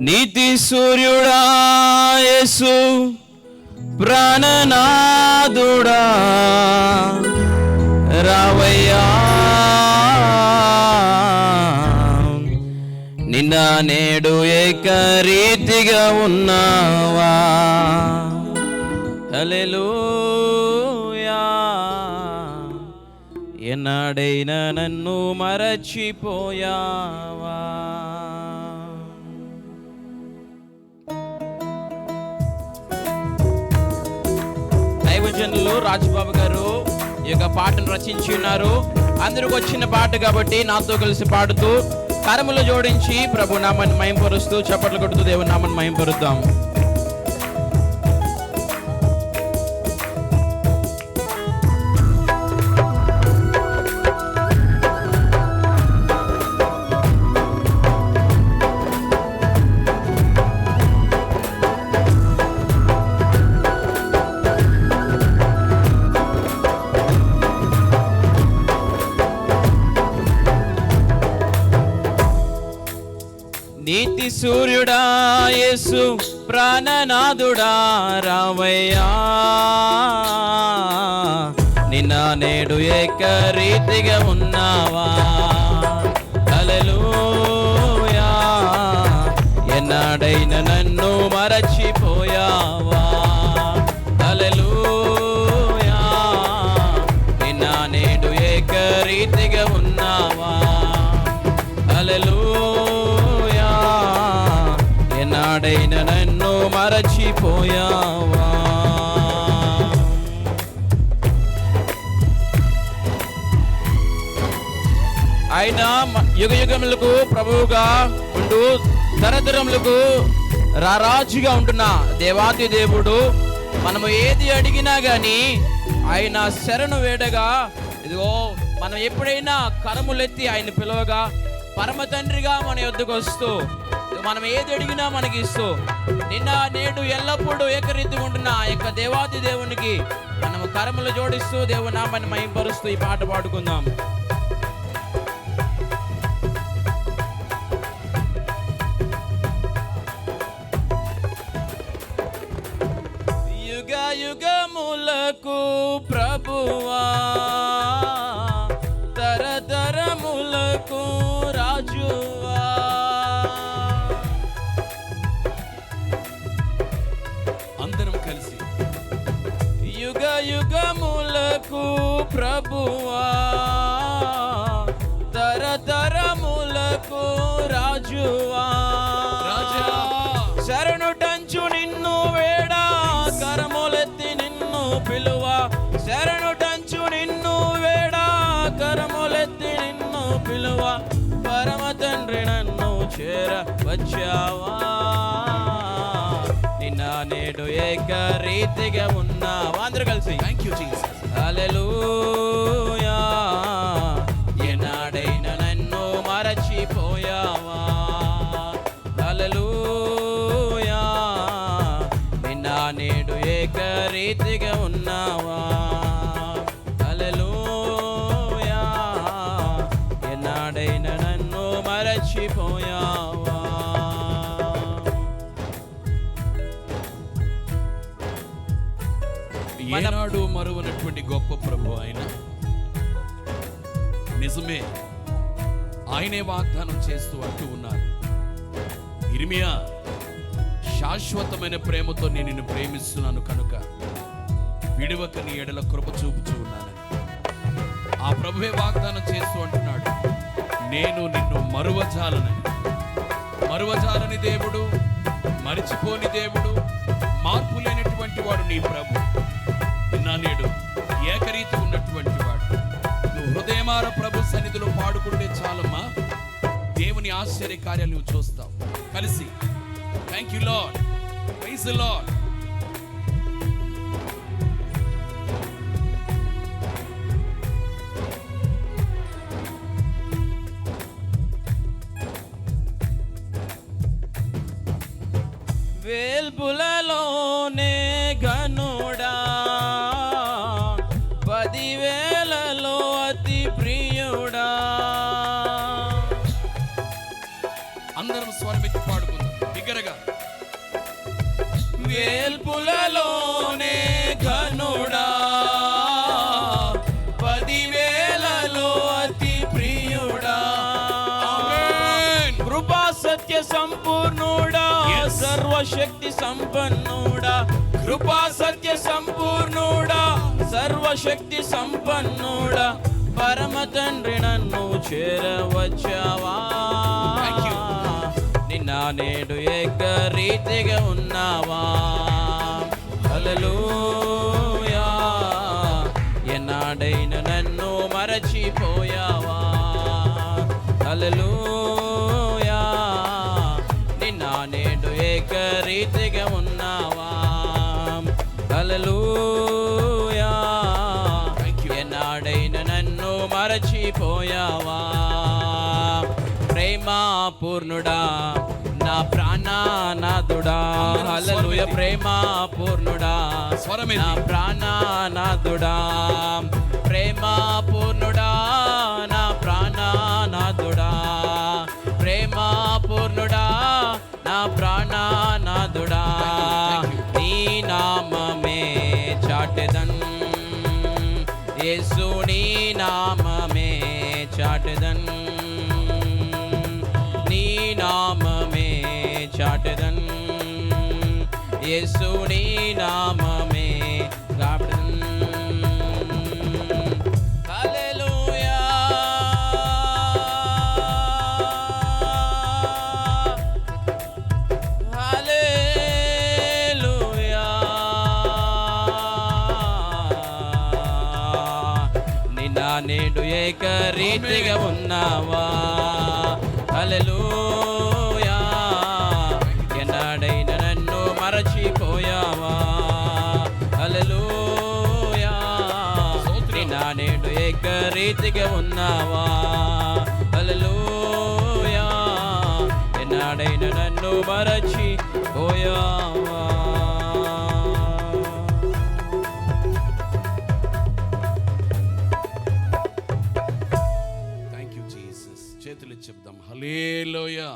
నీతి సూర్యుడా యేసు ప్రాణనాదుడా రావయ్యా. నిన్న నేడు ఏకరీతిగా ఉన్నావా? హల్లెలూయా. ఎన్నాడైనా నన్ను మరచిపోయావా? దైవజనులు రాజుబాబు గారు ఈ యొక్క పాటను రచించి ఉన్నారు. అందరికి వచ్చిన పాట కాబట్టి నాతో కలిసి పాడుతూ కరములు జోడించి ప్రభు నామాన్ని మయంపరుస్తూ చప్పట్లు కొడుతూ దేవుని నామాన్ని మయంపరుద్దాం నీతి సూర్యుడా యేసు ప్రాణనాథుడా రామయ్యా నిన్న నేడు ఏకరీతిగా ఉన్నావా? హల్లెలూయా. ఎన్నాడైన నన్ను మరచిపోయావా? హల్లెలూయా. నిన్న నేడు ఏకరీతిగా ఉన్నావా? మరచిపోయావా ఆయన యుగ యుగములకు ప్రభువుగా ఉంటూ తరతరములకు రారాజుగా ఉంటున్న దేవాది దేవుడు మనము ఏది అడిగినా కానీ ఆయన శరణు వేడగా ఇదిగో మనం ఎప్పుడైనా కరములెత్తి ఆయన పిలవగా పరమ తండ్రిగా మన యొద్దకు వస్తూ మనం ఏది అడిగినా మనకి ఇస్తూ నిన్న నేడు ఎల్లప్పుడూ ఏకరీతి ఉంటున్న ఆ యొక్క దేవాది దేవునికి మనము కరములు జోడిస్తూ దేవుని నామాన్ని మహింపరుస్తూ ఈ పాట పాడుకుందాం. యుగ యుగములకు ప్రభువా అందరం కలిసి. యుగ యుగములకు ప్రభువా తరతరములకు రాజువా. రాజా. శరణుటంచు నిన్ను వేడా కరములెత్తి నిన్ను పిలువ. శరణుటంచు నిన్ను వేడా కరములెత్తి నిన్ను పిలువ. పరమ తండ్రి నన్ను చేర వచ్చావా నిన్న నేడు ఏకరీతిగా ఉన్నావా. అందరూ కలిసి. థ్యాంక్ యూ హల్లెలూయా. ఎనాడైనా నన్ను మరచిపోయావా? హల్లెలూయా. నిన్న నేడు ఏకరీతిగా ఉన్నావా? ఏనాడు మరువనటువంటి గొప్ప ప్రభు ఆయన. నిజమే ఆయనే వాగ్దానం చేస్తూ అంటూ ఉన్నారు. ఇర్మియా శాశ్వతమైన ప్రేమతో నేను నిన్ను ప్రేమిస్తున్నాను కనుక విడవక నీ ఎడల కృప చూపుచూ ఉన్నానని ఆ ప్రభువే వాగ్దానం చేస్తూ అంటున్నాడు నేను నిన్ను మరువజాలనని. మరువజాలని దేవుడు మరిచిపోని దేవుడు మార్పు లేనటువంటి వాడు నీ ప్రభు. నేడు ఏకరీతి ఉన్నటువంటి వాడు. నువ్వు హృదయమార ప్రభు సన్నిధిలో పాడుకుంటే చాలమ్మా. దేవుని ఆశ్చర్య కార్యాలు నువ్వు చూస్తావు. కలిసి. Thank you Lord praise Lord వేల్పులలోనే గనుడా స్వరం స్వరమెత్తి పాడుకుందాం. బిగ్గరగా. వేల్పులలోనే ఘనుడా పదివేలలో అతి ప్రియుడా. కృపా సత్య సంపూర్ణుడా. సర్వశక్తి సంపన్నుడా. కృపా సత్య సంపూర్ణుడా సర్వశక్తి సంపన్నుడా. పరమ తండ్రి నన్ను చేరవచ్చావా? నేడు ఏకరీతిగా ఉన్నావా? హల్లెలూయా. ఎన్నాడైన నన్ను మరచిపోయావా? హల్లెలూయా. నిన్న నేడు ఏకరీతిగా ఉన్నావా. ఎన్నాడైన నన్ను మరచిపోయావా? ప్రేమ పూర్ణుడా ప్రాణనాథుడా హల్లెలూయా. ప్రేమ పూర్ణుడా. స్వరమెత్తి. నా ప్రాణనాథుడా ప్రేమ పూర్ణుడా నా ప్రాణనాథుడా ప్రేమ పూర్ణుడా నా ప్రాణనాథుడా నీ నామమే చాటెదన్. యేసు యేసు నీ నామమే గాబడన్. నేడు ఏకరీతిగా ఉన్నావా? హల్లెలూయా. నేడు రీతిగా ఉన్నావా? అలలోయా ఎన్నాడైన నన్ను మరచిపోయావా థ్యాంక్ యూ జీసస్ చేతులు చెప్దాం. హలేలోయా